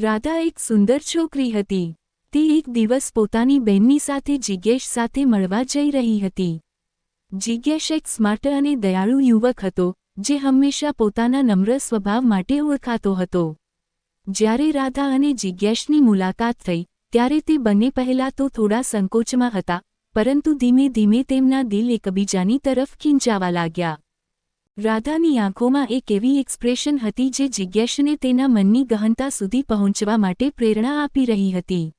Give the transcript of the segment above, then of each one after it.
રાધા એક સુંદર છોકરી હતી. તે એક દિવસ પોતાની બહેનની સાથે જિજ્ઞેશ સાથે મળવા જઈ રહી હતી. જિજ્ઞેશ એક સ્માર્ટ અને દયાળુ યુવક હતો, જે હંમેશા પોતાના નમ્ર સ્વભાવ માટે ઓળખાતો હતો. જ્યારે રાધા અને જિજ્ઞેશની મુલાકાત થઈ, ત્યારે તે બંને પહેલાં તો થોડા સંકોચમાં હતા, પરંતુ ધીમે ધીમે તેમના દિલ એકબીજાની તરફ ખીંચાવા લાગ્યા. રાધાની આંખોમાં એક એવી એક્સપ્રેશન હતી જે જિજ્ઞેશને તેના મનની ગહનતા સુધી પહોંચવા માટે પ્રેરણા આપી રહી હતી.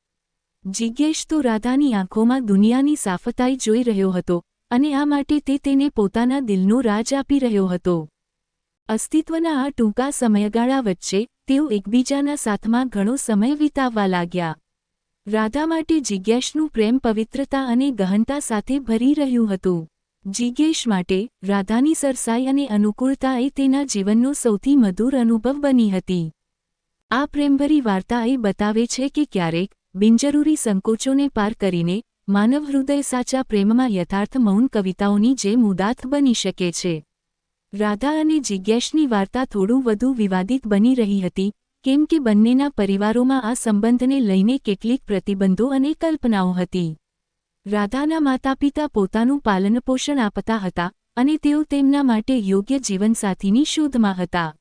જિજ્ઞેશ તો રાધાની આંખોમાં દુનિયાની સાફતાઈ જોઈ રહ્યો હતો અને આ માટે તે તેને પોતાના દિલનો રાજ આપી રહ્યો હતો. અસ્તિત્વના આ ટૂંકા સમયગાળા વચ્ચે તેઓ એકબીજાના સાથમાં ઘણો સમય વિતાવવા લાગ્યા. રાધા માટે જિજ્ઞેશનું પ્રેમ પવિત્રતા અને ગહનતા સાથે ભરી રહ્યું હતું. જિજ્ઞેશ માટે રાધાની સરસાઈ અને અનુકૂળતા એ તેના જીવનનો સૌથી મધુર અનુભવ બની હતી. આ પ્રેમભરી વાર્તા એ બતાવે છે કે ક્યારેક બિનજરૂરી સંકોચોને પાર કરીને માનવ હૃદય સાચા પ્રેમમાં યથાર્થ મૌન કવિતાઓની જેમ ઉદાત્ત બની શકે છે. રાધા અને જિજ્ઞેશની વાર્તા થોડું વધુ વિવાદિત બની રહી હતી, કેમ કે બંનેના પરિવારોમાં આ સંબંધને લઈને કેટલીક પ્રતિબંધો અને કલ્પનાઓ હતી. રાધાના માતાપિતા પોતાનું પાલનપોષણ આપતા હતા અને તેઓ તેમના માટે યોગ્ય જીવનસાથીની શોધમાં હતા.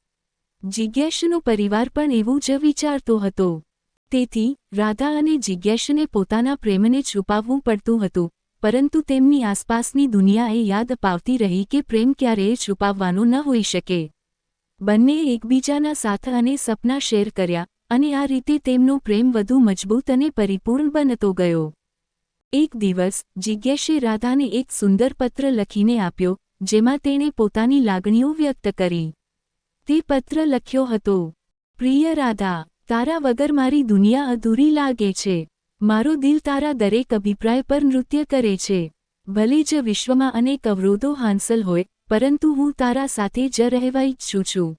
જિજ્ઞેશનો પરિવાર પણ એવું જ વિચારતો હતો. તેથી, રાધા અને જિજ્ઞેશને પોતાના પ્રેમને છુપાવવું પડતું હતું, પરંતુ તેમની આસપાસની દુનિયાએ યાદ અપાવતી રહી કે પ્રેમ ક્યારેય છુપાવવાનો ન હોઈ શકે. બંનેએ એકબીજાના સાથ અને સપના શેર કર્યા અને આ રીતે તેમનો પ્રેમ વધુ મજબૂત અને પરિપૂર્ણ બનતો ગયો. એક દિવસ, જિજ્ઞેશે રાધાને એક સુંદર પત્ર લખીને આપ્યો, જેમાં તેણે પોતાની લાગણીઓ વ્યક્ત કરી. તે પત્ર લખ્યો હતો, પ્રિય રાધા, તારા વગર મારી દુનિયા અધૂરી લાગે છે. મારો દિલ તારા દરેક અભિપ્રાય પર નૃત્ય કરે છે. ભલે જ વિશ્વમાં અનેક અવરોધો હાંસલ હોય, પરંતુ હું તારા સાથે જ રહેવા ઈચ્છું છું.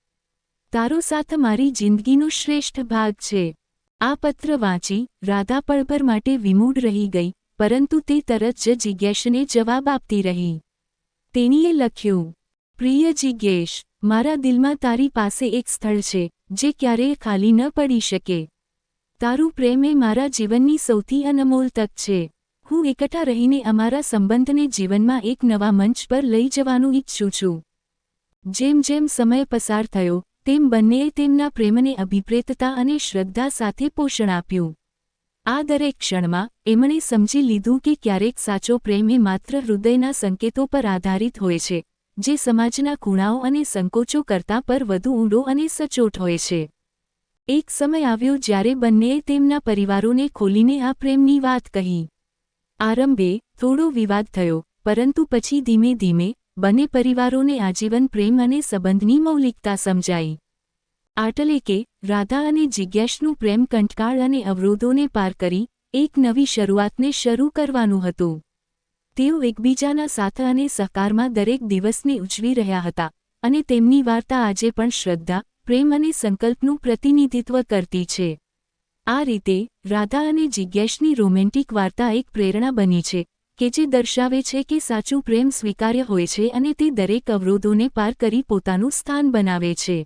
તારો સાથ મારી જિંદગીનો શ્રેષ્ઠ ભાગ છે. આ પત્ર વાંચી, રાધા પળભર માટે વિમૂઢ રહી ગઈ. પરંતુ તે તરત જ જિજ્ઞેશને જવાબ આપતી રહી. તેણીએ લખ્યું, પ્રિય જિજ્ઞેશ, મારા દિલમાં તારી પાસે એક સ્થળ છે, જે ક્યારેય ખાલી ન પડી શકે. તારું પ્રેમ એ મારા જીવનની સૌથી અનમોલ તક છે. હું એકઠા રહીને અમારા સંબંધને જીવનમાં એક નવા મંચ પર લઈ જવાનું ઈચ્છું છું. જેમ જેમ સમય પસાર થયો, તેમ બંનેએ તેમના પ્રેમને અભિપ્રેતતા અને શ્રદ્ધા સાથે પોષણ આપ્યું. આ દરેક ક્ષણમાં એમણે સમજી લીધું કે ક્યારેક સાચો પ્રેમ એ માત્ર હૃદયના સંકેતો પર આધારિત હોય છે, જે સમાજના ખૂણાઓ અને સંકોચો કરતાં પર વધુ ઊંડો અને સચોટ હોય છે. એક સમય આવ્યો જ્યારે બંનેએ તેમના પરિવારોને ખોલીને આ પ્રેમની વાત કહી. આરંભે થોડો વિવાદ થયો, પરંતુ પછી ધીમે ધીમે બંને પરિવારોને આજીવન પ્રેમ અને સંબંધની મૌલિકતા સમજાઈ. આટલે કે, રાધા અને જિજ્ઞાસનું પ્રેમ કંટકાળ અને અવરોધોને પાર કરી, એક નવી શરૂઆતને શરૂ કરવાનું હતું. તેઓ એકબીજાના સાથ અને સહકારમાં દરેક દિવસને ઉજવી રહ્યા હતા, અને તેમની વાર્તા આજે પણ શ્રદ્ધા, પ્રેમ અને સંકલ્પનું પ્રતિનિધિત્વ કરતી છે. આ રીતે, રાધા અને જિજ્ઞાસની રોમેન્ટિક વાર્તા એક પ્રેરણા બની છે, કે જે દર્શાવે છે કે સાચું પ્રેમ સ્વીકાર્ય હોય છે અને તે દરેક અવરોધોને પાર કરી પોતાનું સ્થાન બનાવે છે.